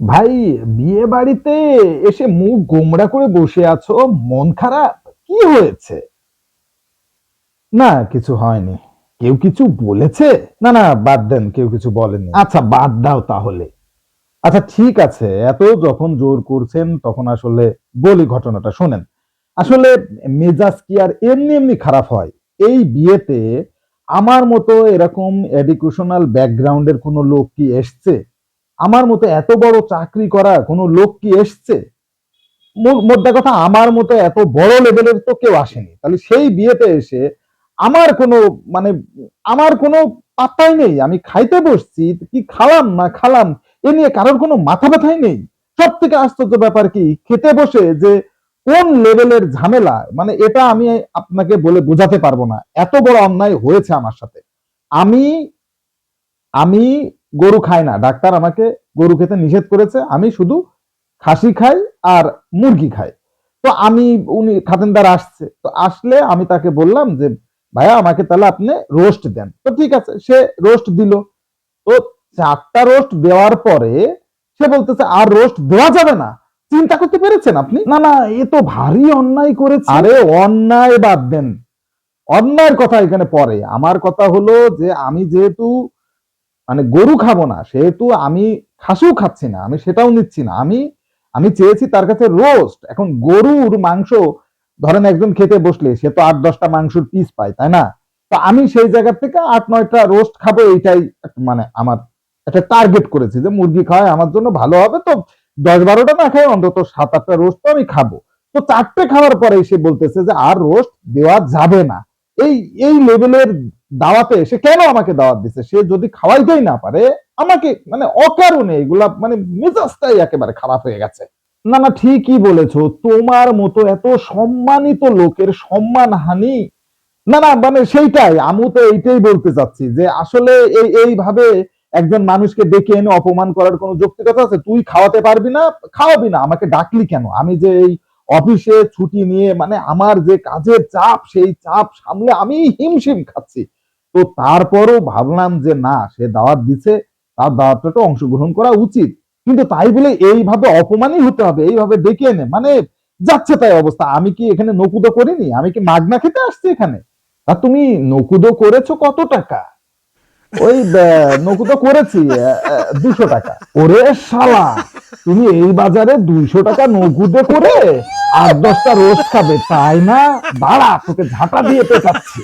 ভাই, বিয়ে বাড়িতে এসে মুখ গোমড়া করে বসে আছো? মন খারাপ? কি হয়েছে? না, কিছু হয়নি। কেউ কিছু বলেছে? না না, বাদ দেন, কেউ কিছু বলেনি আচ্ছা বাদ দাও তাহলে। আচ্ছা ঠিক আছে। এত যখন জোর করছেন, তখন আসলে বলি ঘটনাটা, শোনেন। আসলে মেজাজ কি আর এমনি এমনি খারাপ হয়? এই বিয়েতে আমার মতো এরকম এডুকেশনাল ব্যাকগ্রাউন্ডের কোনো লোক কি এসছে? আমার মতো এত বড় চাকরি করা কোনো লোক কি এসছে? মোদ্দা কথা, আমার মতো এত বড় লেভেলের তো কেউ আসেনি। তাহলে সেই বিয়েতে এসে আমার কোনো মানে আমার কোনো পাত্তাই নেই। আমি খাইতে বসছি, কি খালাম না খালাম, এ নিয়ে কারোর কোনো মাথা ব্যথাই নেই। সব থেকে আশ্চর্য ব্যাপার কি, খেতে বসে যে কোন লেভেলের ঝামেলা মানে এটা আমি আপনাকে বলে বোঝাতে পারব না। এত বড় অন্যায় হয়েছে আমার সাথে। আমি আমি গরু খাই না। ডাক্তার আমাকে গরু খেতে নিষেধ করেছে আমি শুধু খাসি খাই আর মুরগি খাই। তো আমি উনি খাতেনদার আসছে। তো আসলে আমি তাকে বললাম যে ভাইয়া আমাকে তাহলে আপনি রোস্ট দেন। তো ঠিক আছে সে রোস্ট দিল। তো চারটা রোস্ট দেওয়ার পরে সে বলতেছে আর রোস্ট দেওয়া যাবে না। চিন্তা করতে পেরেছেন আপনি? না না এ তো ভারী অন্যায় করেছে। আরে অন্যায় বাদ দেন। অন্যায়ের কথা এখানে পরে আমার কথা হলো যে আমি যেহেতু মানে গরু খাব না, সেহেতু আমি খাসিও খাচ্ছি না, আমি সেটাও নিচ্ছি না, আমি আমি চেয়েছি তার কাছে রোস্ট এখন গরুর মাংস ধরেন একজন খেতে বসলে, সে তো আট দশটা মাংসের পিস পায়, তাই না? তো আমি সেই জায়গার থেকে আট নয়টা রোস্ট খাব, এইটাই মানে আমার একটা টার্গেট করেছি যে মুরগি খাওয়ায় আমার জন্য ভালো হবে। তো দশ বারোটা না খাই অন্তত সাত আটটা রোস্ট তো আমি খাব। তো চারটে খাওয়ার পরে সে বলতেছে যে আর রোস্ট দেওয়া যাবে না। এই এই লেভেলের দাওয়াতে সে কেন আমাকে দাওয়াত দিছে? সে যদি খাওয়াইতেই না পারে, আমাকে মানে অকারণে এগুলা মানে মেজাজটাই একেবারে খারাপ হয়ে গেছে। না না, ঠিকই বলেছ, তোমার মতো এত সম্মানিত লোকের সম্মান হানি না না মানে সেইটাই আমি তো এইটাই বলতে চাচ্ছি যে আসলে এই, এইভাবে একজন মানুষকে ডেকে এনে অপমান করার কোনো যৌক্তিকতা আছে? তুই খাওয়াতে পারবি না, খাওয়াবি না, আমাকে ডাকলি কেন? আমি যে এই অফিসে ছুটি নিয়ে মানে আমার যে কাজের চাপ, সেই চাপ সামলে আমি হিমশিম খাচ্ছি। তো তারপরও ভাবলাম যে না, সে দাওয়াত দিছে, তার দাওয়াতটা অংশগ্রহণ করা উচিত। কিন্তু তাই বলে এইভাবে অপমানই হতে হবে, এইভাবে ডেকে এনে মানে যাচ্ছে তাই অবস্থা। আমি কি এখানে নকুদো করিনি? আমি কি মাগনা খেতে আসছি এখানে? আর তুমি নকুদো করেছ কত টাকা? ওই নকুদো করেছি দুশো টাকা। ওরে শালা, তুমি এই বাজারে দুইশো টাকা নকুদে করে আট দশটা রোজ খাবে, তাই না? দাঁড়া, তোকে ঝাঁটা দিয়ে পেটাচ্ছি।